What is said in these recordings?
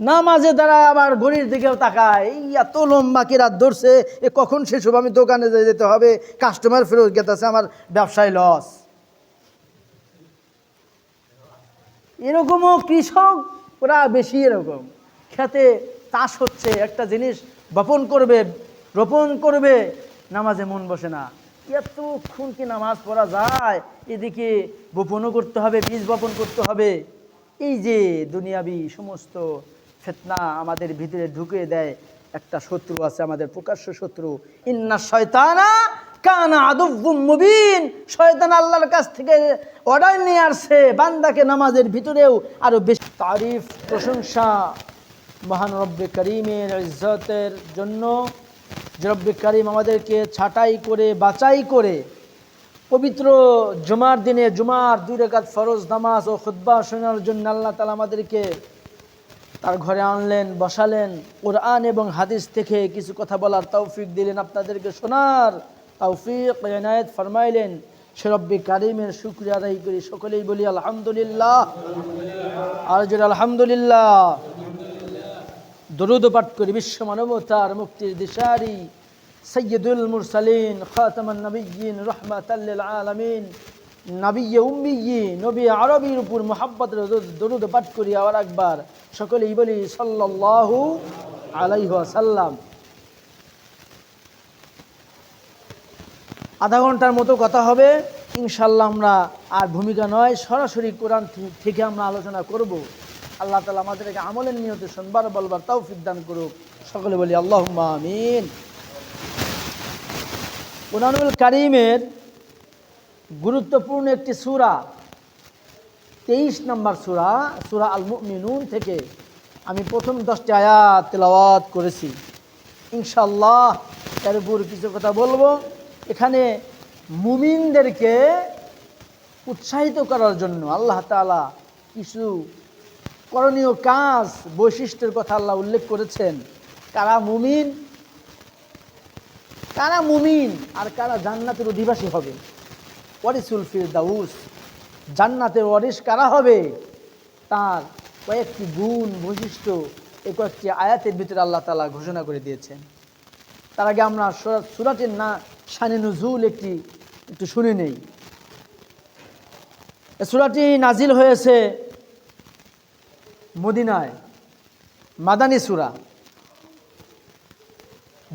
নামাজে দ্বারা আবার ঘড়ির দিকেও তাকায়। এই এত লম্বা কি রাত ধরছে? এ কখন শেষ হবে? আমি দোকানে যেতে হবে। কাস্টমার ফেরত গেতেছে, আমার ব্যবসায় লস। এরকমও কৃষক, ওরা বেশি এরকম। খেতে চাষ হচ্ছে, একটা জিনিস বপন করবে, রোপণ করবে, নামাজে মন বসে না। এতক্ষণ কি নামাজ পড়া যায়? এদিকে বপনও করতে হবে, বীজ বপন করতে হবে। এই যে দুনিয়াবি সমস্ত ফেতনা আমাদের ভিতরে ঢুকে দেয়। একটা শত্রু আছে আমাদের প্রকাশ্য শত্রু। ইন্না শয়তানা কানা আদুব্বুম মুবিন। শয়তান আল্লাহর কাছ থেকে অর্ডার নিয়ে আসছে। বান্দাকে নামাজের ভিতরেও আরও বেশি তারিফ, প্রশংসা। মহান রব্বে করিমের ইজ্জতের জন্য রব্বে করিম আমাদেরকে ছাঁটাই করে, বাছাই করে পবিত্র জুমার দিনে জুমার দুই রেখাত ফরজ নামাজ ও খুদ্া শোনার জন্য আল্লাহ তালা আমাদেরকে তার ঘরে আনলেন, বসালেন, কোরআন এবং হাদিস থেকে কিছু কথা বলার তৌফিক দিলেন আপনাদেরকে শোনার তৌফিক, এনায়েত ফরমাইলেন। সে রব্বি কারিমের শুক্রিয়া আদায় করি, সকলেই বলি আলহামদুলিল্লাহ। আর জোর আলহামদুলিল্লাহ দরুদ পাঠ করি, বিশ্ব মানবতার মুক্তির দিশারি সৈয়দুল মুরসালিন, খাতামান নবীন রহমাতাল্লিল আলামিন। নবী উম্মি নবী আরবির উপর মোহাব্বত দরুদ পাঠ করি আবার একবার। সকলেই বলি, সাল্লাল্লাহু আলাইহি সাল্লাম আধা ঘণ্টার মতো কথা হবে। ইনশাল্লাহ আমরা আর ভূমিকা নয়, সরাসরি কোরআন থেকে আমরা আলোচনা করব। আল্লাহ তালা আমাদেরকে আমলের নিয়তে শুনবার, বলবার তাও দান করুক। সকলে বলি আল্লাহ আমিন। কোরআনুল কারিমের গুরুত্বপূর্ণ একটি সুরা। তেইশ নম্বর সুরা সুরা আল মুমিনুন থেকে আমি প্রথম দশটি আয়াত তেলাওয়াত করেছি। ইনশাল্লাহ এর উপর কিছু কথা বলব। এখানে মুমিনদেরকে উৎসাহিত করার জন্য আল্লাহ তাআলা কিছু করণীয় কাজ, বৈশিষ্ট্যের কথা আল্লাহ উল্লেখ করেছেন। কারা মুমিন? কারা মুমিন? আর কারা জান্নাতের অধিবাসী হবে? ওয়ারিসুল ফির দাউস জান্নাতের ওয়ারিস কারা হবে? তার কয়েকটি গুণ বৈশিষ্ট্য এই কয়েকটি আয়াতের ভিতরে আল্লাহ তালা ঘোষণা করে দিয়েছেন। তার আগে আমরা সুরা- সুরাটের না শানে নজুল একটি একটু শুনে নেই। এ সুরাটি নাজিল হয়েছে মদিনায়, মাদানী সুরা।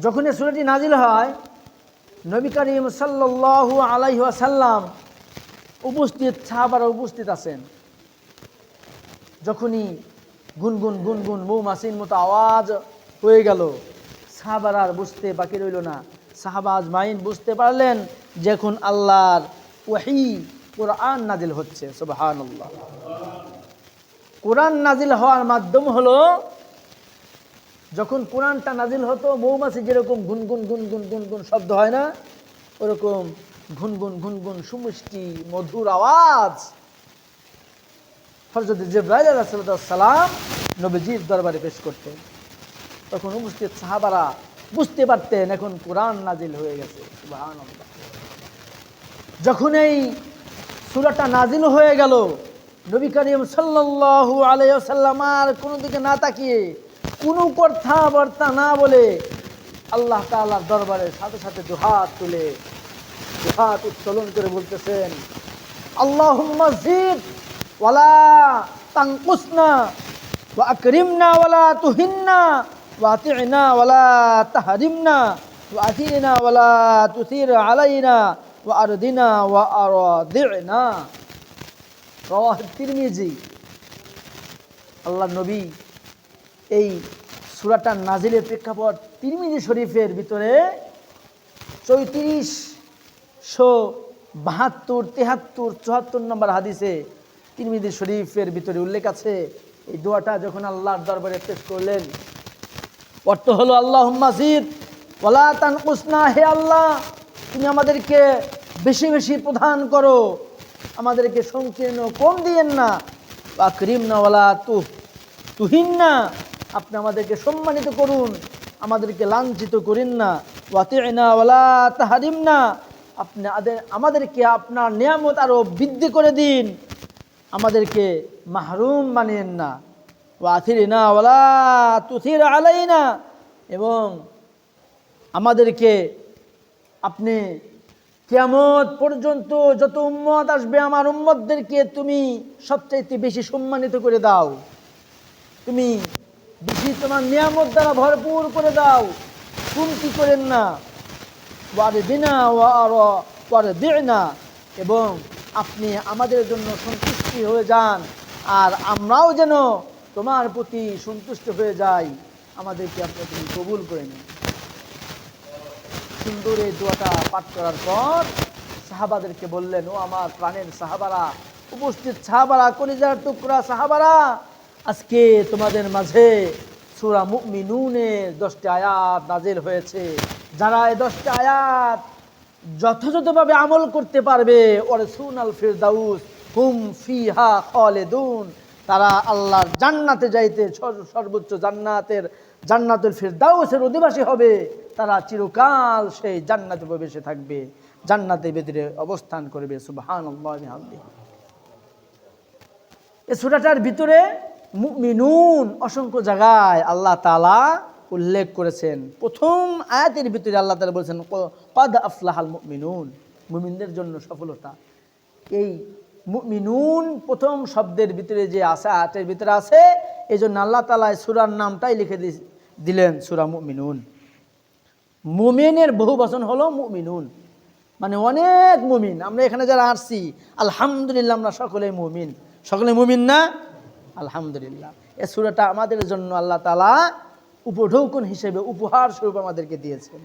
যখন এই সুরাটি নাজিল হয় নবী করিম সাল্লাল্লাহু আলাইহি ওয়াসাল্লাম উপস্থিত, সাহাবারা উপস্থিত আছেন। যখনই গুনগুন গুনগুন মৌমাছির মতো আওয়াজ হয়ে গেল, সাহাবার আর বুঝতে বাকি রইল না। সাহাবাজ মাইন বুঝতে পারলেন যখন আল্লাহর ওয়াহি কোরআন নাজিল হচ্ছে, সুবহানাল্লাহ। কোরআন নাজিল হওয়ার মাধ্যম হলো যখন কোরআনটা নাজিল হতো, মৌমাছি যেরকম গুনগুন গুনগুন গুনগুন শব্দ হয় না, ওরকম ঘুনগুন ঘুনগুন সুমিষ্টি, মধুর আওয়াজ। হরজত জিব্রাইল সালাম নবীজির দরবারে পেশ করতেন। তখন উপস্থিত সাহাবারা বুঝতে পারতেন, এখন কোরআন নাজিল হয়ে গেছে। যখন এই সুরাটা নাজিল হয়ে গেল, নবী করিম সাল্লাম আর কোনো দিকে না তাকিয়ে কোনো কথাবার্তা না বলে আল্লাহ তাআলার দরবারে সাথে সাথে দুহাত তুলে, দুহাত উত্তোলন করে বলতেছেন আল্লাহ মসজিদ ওয়ালা তানকুসনা ওয়া আকরিমনা ওয়ালা তুহিন্না ওয়া আতি'না ওয়ালা তাহরিমনা ওয়া আতিনা ওয়ালা তুসির আলাইনা ওয়া আরদিনা ওয়া আরাদি'না। রাওয়াহ তিরমিজি। আল্লাহ নবী এই সুরাটার নাজিলের প্রেক্ষাপট তিরমিজি শরীফের ভিতরে চৌত্রিশশো বাহাত্তর, তেহাত্তর, চুয়াত্তর নম্বর হাদিসে তিরমিজি শরীফের ভিতরে উল্লেখ আছে। এই দোয়াটা যখন আল্লাহর দরবারে পেশ করলেন, অর্থ হলো আল্লাহ মাসিদ ওলা তান হে আল্লাহ, তুমি আমাদেরকে বেশি বেশি প্রধান করো, আমাদেরকে সংকীর্ণ কম দিয়েন না বা করিম না ওলা তু তুহিন না আপনি আমাদেরকে সম্মানিত করুন, আমাদেরকে লাঞ্ছিত করেন না। ওয়াতে না ওলা তাহারিম না আপনি আমাদেরকে আপনার নিয়ামত আরও বৃদ্ধি করে দিন। আমাদেরকে মাহরুম বানিয়েন না। ওয়াথিরিনা ওলা তুথির আলাইনা। এবং আমাদেরকে আপনি কেমত পর্যন্ত যত উম্মত আসবে, আমার উম্মতদেরকে তুমি সবচাইতে বেশি সম্মানিত করে দাও। তুমি বেশি তোমার নিয়ামত দ্বারা ভরপুর করে দাও। কুমতি করেন না। ওয়ারে দিনা ওয়ারে দিনা এবং আপনি আমাদের জন্য সন্তুষ্টি হয়ে যান। আর আমরাও যেন তোমার প্রতি সন্তুষ্ট হয়ে যাই। আমাদেরকে আপনি তুমি কবুল করে নিন। সুন্দর এই দোয়াটা পাঠ করার পর সাহাবাদেরকে বললেন, ও আমার প্রাণের সাহাবারা, উপস্থিত সাহাবারা, কলিজার টুকরা সাহাবারা আজকে তোমাদের মাঝে সুরা মুমিনুনের দশটি আয়াত নাজিল হয়েছে। যারা এই দশটি আয়াত যথাযথভাবে আমল করতে পারবে ওরে সুন আল ফিরদাউস হুম ফিহা খালেদুন। তারা আল্লাহর জান্নাতে যাইতে সর্বোচ্চ জান্নাতের, জান্নাতুল ফিরদাউসের অধিবাসী হবে। তারা চিরকাল সেই জান্নাতে প্রবেশে থাকবে, জান্নাতে ভেতরে অবস্থান করবে। সুবহান এ সুরাটার ভিতরে মুমিনুন, অসংখ্য জায়গায় আল্লাহ তালা উল্লেখ করেছেন। প্রথম আয়াতের ভিতরে আল্লাহ তালা বলেছেন কদ আফলাহাল মুমিনুন মুমিনদের জন্য সফলতা। এই মুমিনুন প্রথম শব্দের ভিতরে যে আছে, আয়াতের ভিতরে আছে এই জন্য আল্লাহ তালা সুরার নামটাই লিখে দিলেন, সুরা মুমিনুন। মুমিনের বহু বচন হলো মুমিনুন। মানে অনেক মুমিন। আমরা এখানে যারা আসছি, আলহামদুলিল্লাহ আমরা সকলে মুমিন। সকলে মুমিন না? আলহামদুলিল্লাহ। এ সুরাটা আমাদের জন্য আল্লাহ তালা উপঢৌকন হিসেবে উপহার স্বরূপ আমাদেরকে দিয়েছেন।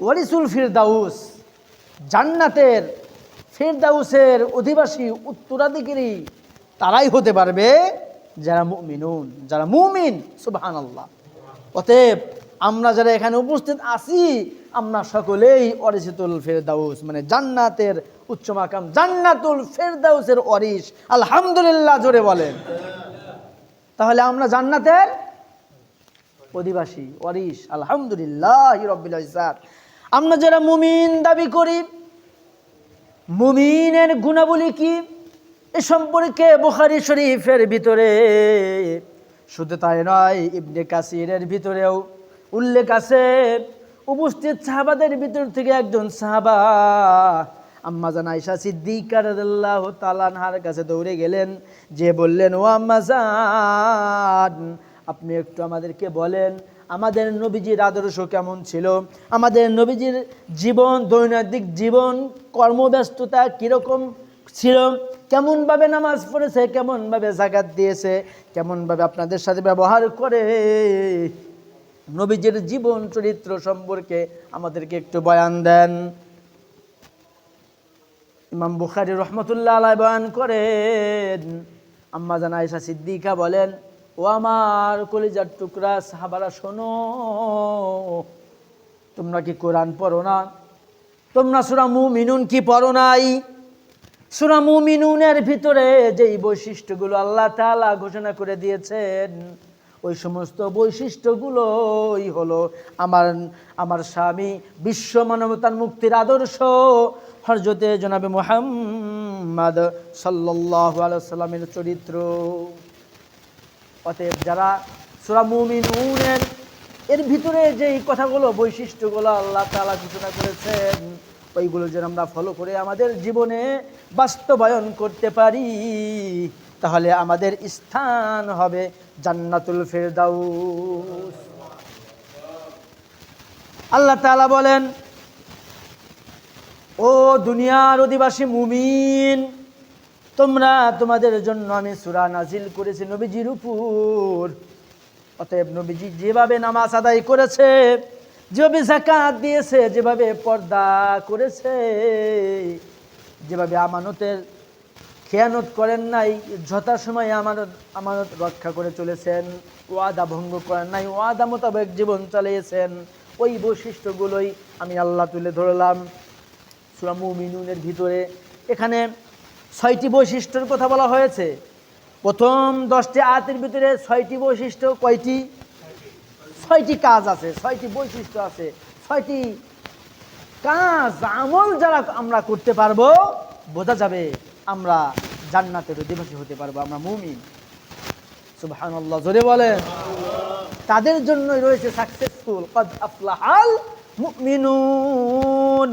ওয়ারিসুল ফিরদাউস, জান্নাতের ফিরদাউসের অধিবাসী উত্তরাধিকারী তারাই হতে পারবে যারা মুমিনুন, যারা মুমিন সুবহান আল্লাহ অতএব আমরা যারা এখানে উপস্থিত আছি, আমরা সকলেই অরিসিতুল ফেরদাউস মানে জান্নাতের উচ্চ মাকাম, জান্নাতুল ফেরদাউসের অরিস আলহামদুলিল্লাহ, জোরে বলেন। তাহলে আমরা জান্নাতের অধিবাসী অরিস আলহামদুলিল্লাহ রব্বিল আমরা যারা মুমিন দাবি করি, মুমিনের গুণাবলী কি? এ সম্পর্কে বুখারি শরীফের ভিতরে। শুধু তাই নয়, ইবনে কাসিরের ভিতরেও উল্লেখ আছে, উপস্থিত সাহাবাদের ভিতর থেকে একজন সাহাবা আম্মা জান আয়সা সিদ্দিকা রাদিয়াল্লাহু তাআলা আনহার কাছে দৌড়ে গেলেন। যে বললেন, ও আম্মা জান, আপনি একটু আমাদেরকে বলেন, আমাদের নবীজির আদর্শ কেমন ছিল? আমাদের নবীজির জীবন, দৈনন্দিন জীবন, কর্মব্যস্ততা কীরকম ছিল? কেমনভাবে নামাজ পড়েছে? কেমনভাবে জাকাত দিয়েছে? কেমনভাবে আপনাদের সাথে ব্যবহার করে? নবীজির জীবন চরিত্র সম্পর্কে আমাদেরকে একটু বয়ান দেন। ইমাম বুখারি রহমতুল্লাহ আলাই বয়ান করেন। আম্মা জান আয়েশা সিদ্দিকা বলেন, ও আমার কলিজার টুকরা, সাহাবারা শোনো, তোমরা কি কোরআন পড়ো না? তোমরা সুরা মিনুন কি পড়ো নাই? সুরা মিনুনের ভিতরে যেই বৈশিষ্ট্যগুলো আল্লাহ তালা ঘোষণা করে দিয়েছেন ওই সমস্ত বৈশিষ্ট্যগুলোই হলো আমার আমার স্বামী বিশ্ব মানবতার মুক্তির আদর্শ। হরজতে জনাবে মোহাম্মদ সাল্লাহ সাল্লামের চরিত্র। অতএব যারা সুরা মুমিনুনের, এর ভিতরে যে কথাগুলো, বৈশিষ্ট্যগুলো আল্লাহ তাআলা ঘোষণা করেছেন, ওইগুলো যেন আমরা ফলো করে আমাদের জীবনে বাস্তবায়ন করতে পারি, তাহলে আমাদের স্থান হবে জান্নাতুল ফেরদাউস। আল্লাহ তাআলা বলেন, ও দুনিয়ার অধিবাসী মুমিন, তোমরা তোমাদের জন্য আমি সুরা নাজিল করেছি নবীজির উপর। অতএব নবীজি যেভাবে নামাজ আদায় করেছে, যেভাবে জাকাত দিয়েছে, যেভাবে পর্দা করেছে, যেভাবে আমানতের খেয়ানত করেন নাই, যথাসময়ে আমানত আমানত রক্ষা করে চলেছেন, ওয়াদা ভঙ্গ করেন নাই, ওয়াদা মোতাবেক জীবন চালিয়েছেন, ওই বৈশিষ্ট্যগুলোই আমি আল্লাহ তুলে ধরলাম। সুরা মিনুনের ভিতরে এখানে ছয়টি বৈশিষ্ট্যর কথা বলা হয়েছে। প্রথম দশটি আয়াতের ভিতরে ছয়টি বৈশিষ্ট্য কয়টি? ছয়টি কাজ আছে, ছয়টি বৈশিষ্ট্য আছে, ছয়টি কাজ, আমল যারা আমরা করতে পারব, বোঝা যাবে। আমরা জান্নাতের অধিবাসী হতে পারব, আমরা মুমিন। সুবহানাল্লাহ, জোরে বলেন। তাদের জন্যই রয়েছে সাকসেসফুল কদ আফলাহাল মুমিনুন।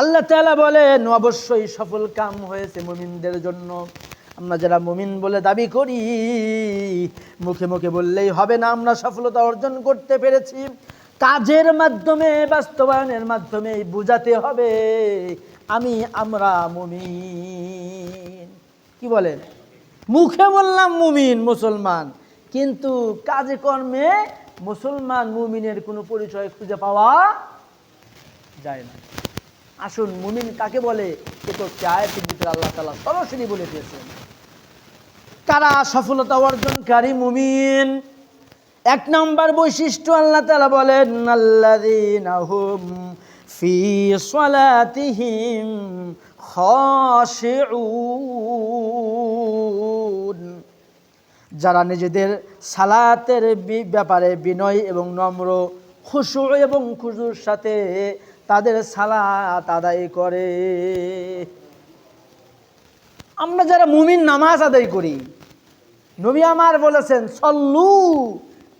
আল্লাহ তাআলা বলেন, অবশ্যই সফল কাম হয়েছে মুমিনদের জন্য। আমরা যারা মুমিন বলে দাবি করি, মুখে মুখে বললেই হবে না, আমরা সফলতা অর্জন করতে পেরেছি। কাজের মাধ্যমে, বাস্তবায়নের মাধ্যমে বুঝাতে হবে, আমি আমরা মুমিন। কি বলেন? মুখে বললাম মুমিন, মুসলমান। কিন্তু কাজে কর্মে মুসলমান মুমিনের কোনো পরিচয় খুঁজে পাওয়া যায় না। আসুন, মুমিন কাকে বলে? এ তো আয়াতের ভিতরে আল্লাহ তালা সরাসরি বলে দিয়েছেন। কারা সফলতা অর্জনকারী মুমিন? এক নম্বর বৈশিষ্ট্য আল্লাহ তালা বলেন, আল্লাযীনা হুম ফি সালাতিহিম যারা নিজেদের সালাতের ব্যাপারে বিনয় এবং নম্র, খুশু এবং খুশুর সাথে তাদের সালাত আদায় করে। আমরা যারা মুমিন নামাজ আদায় করি, নবী আমার বলেছেন, সল্লু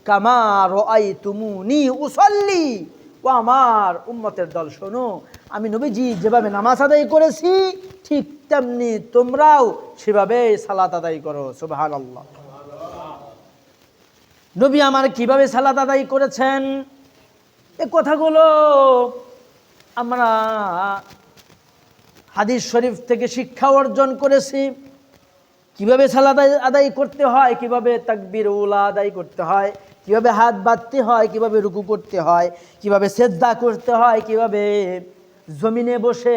কামার ও আই তুমু নি উসল্লি। ও আমার উম্মতের দল, শোনো, আমি নবীজি যেভাবে নামাজ আদায় করেছি, ঠিক তেমনি তোমরাও সেভাবে সালাত আদায় করো সুবাহান আল্লাহ নবী আমার কীভাবে সালাত আদায় করেছেন? এ কথাগুলো আমরা হাদিস শরীফ থেকে শিক্ষা অর্জন করেছি। কীভাবে সালাদ আদায়- আদায় করতে হয়, কীভাবে তাকবির উলা আদায় করতে হয় কীভাবে হাত বাঁধতে হয়, কীভাবে রুকু করতে হয়, কীভাবে সেজদা করতে হয়, কীভাবে জমিনে বসে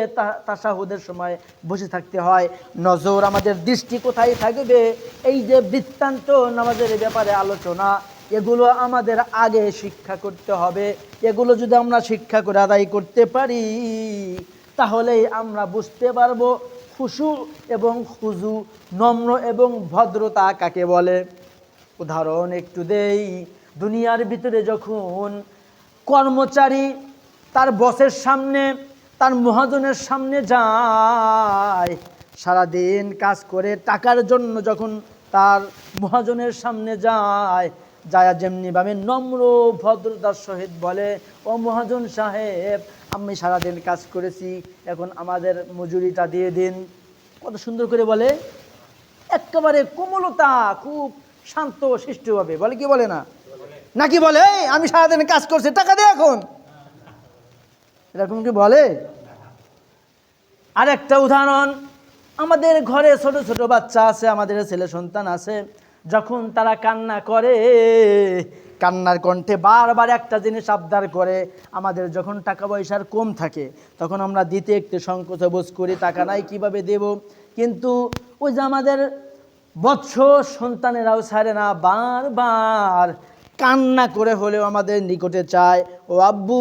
তাসাহুদের সময় বসে থাকতে হয়। নজর আমাদের দৃষ্টি কোথায় থাকবে? এই যে বৃত্তান্ত নামাজের ব্যাপারে আলোচনা, এগুলো আমাদের আগে শিক্ষা করতে হবে। এগুলো যদি আমরা শিক্ষা করে আদায় করতে পারি, তাহলেই আমরা বুঝতে পারব খুশু এবং খুজু, নম্র এবং ভদ্রতা কাকে বলে? উদাহরণ একটু দেই। দুনিয়ার ভিতরে যখন কর্মচারী তার বসের সামনে, তার মহাজনের সামনে যায়, সারাদিন কাজ করে টাকার জন্য যখন তার মহাজনের সামনে যায় যায় যেমনিভাবে নম্র ভদ্রতার সহিত বলে, ও মহাজন সাহেব, আমি সারাদিন কাজ করেছি, এখন আমাদের মজুরিটা দিয়ে দিন। কত সুন্দর করে বলে। একেবারে কোমলতা, খুব শান্ত শিষ্টভাবে বলে কি বলে না? নাকি বলে "এই, আমি সারাদিন কাজ করছি টাকা দে এখন। এরকম কি বলে? আরেকটা উদাহরণ আমাদের ঘরে ছোট ছোট বাচ্চা আছে আমাদের ছেলে সন্তান আছে যখন তারা কান্না করে কান্নার কণ্ঠে বারবার একটা জিনিস আবদার করে আমাদের যখন টাকা পয়সার কম থাকে তখন আমরা দিতে একটু সংকোচ বোধ করি টাকা নাই কীভাবে দেব? কিন্তু ওই যে আমাদের বৎস সন্তানেরাও ছাড়ে না বারবার কান্না করে হলেও আমাদের নিকটে চায়, ও আব্বু,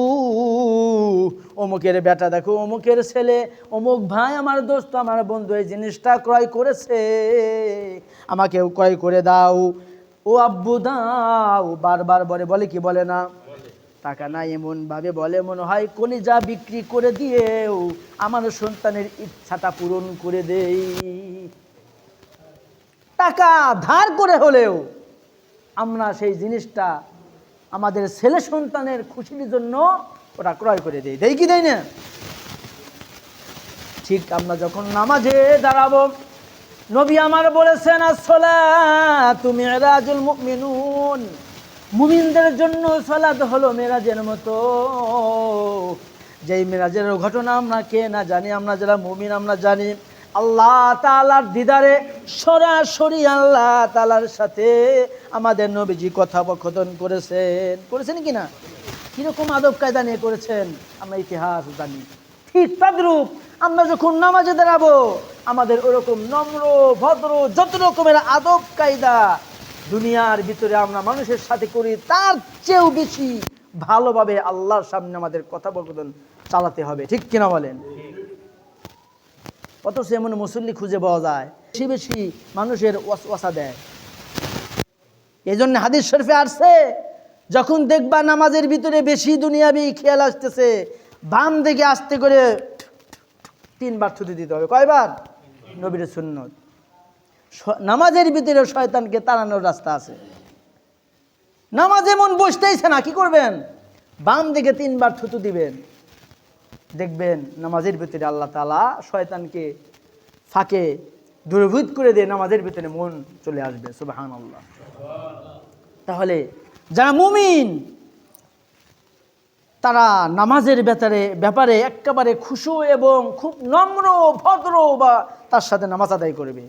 অমুকের বেটা দেখো, অমুকের ছেলে, অমুক ভাই আমার দোস্ত, আমার বন্ধু এই জিনিসটা ক্রয় করেছে, আমাকেও ক্রয় করে দাও। ও আব্বু, দাও। বারবার বলে বলে কি বলে না? টাকা নাই এমন ভাবে বলে, মনে হয় কলিজা বিক্রি করে দিয়েও আমার সন্তানের ইচ্ছাটা পূরণ করে দেই। টাকা ধার করে হলেও আমরা সেই জিনিসটা আমাদের ছেলে সন্তানের খুশির জন্য ওটা ক্রয় করে দেই। দেই কি দেয় না? ঠিক আমরা যখন নামাজে দাঁড়াবো, নবী আমার বলেছেন আসলা তুমি রাজুল মুমিনুন। মুমিনদের জন্য সলাদ হলো মেরাজের মতো। যেই মেরাজের ঘটনা আমরা কে না জানি, আমরা যারা মুমিন, আমরা জানি। আল্লাহ তালার দিদারে, সরাসরি আল্লাহ তালার সাথে আমাদের নবীজি কথোপকথন করেছেন। করেছেন কি না? কীরকম আদব কায়দা নিয়ে করেছেন? আমরা ইতিহাস জানি। ঠিক তদ্রূপ আমরা যখন নামাজে দাঁড়াবো, আমাদের ওরকম নম্র, ভদ্র, যত রকমের আদব কায়দা দুনিয়ার ভিতরে আমরা মানুষের সাথে করি, তার চেয়েও বেশি ভালোভাবে আল্লাহর সামনে আমাদের কথোপকথন চালাতে হবে। ঠিক কিনা বলেন? অথচ এমন মুসল্লি খুঁজে পাওয়া যায়, বেশি বেশি মানুষের ওয়াসা দেয়। এই জন্য হাদিস শরীফে আসছে, যখন দেখবা নামাজের ভিতরে বেশি দুনিয়াবি খেয়াল আসতেছে, বাম দিকে আসতে করে তিনবার ছুটি দিতে হবে। কয়বার? নবীর সুন্নত। নামাজের ভিতরে শয়তানকে তাড়ানোর রাস্তা আছে। নামাজ এমন বসতেইছে না, কি করবেন? বাম দিকে তিনবার থুতু দিবেন। দেখবেন নামাজের ভিতরে আল্লাহ তালা শয়তানকে ফাঁকে দূরভূত করে দিয়ে নামাজের ভিতরে মন চলে আসবে সুবাহান আল্লাহ তাহলে যারা মুমিন, তারা নামাজের ব্যাপারে ব্যাপারে একেবারে খুশু এবং খুব নম্র, ভদ্র বা তার সাথে নামাজ আদায় করবে।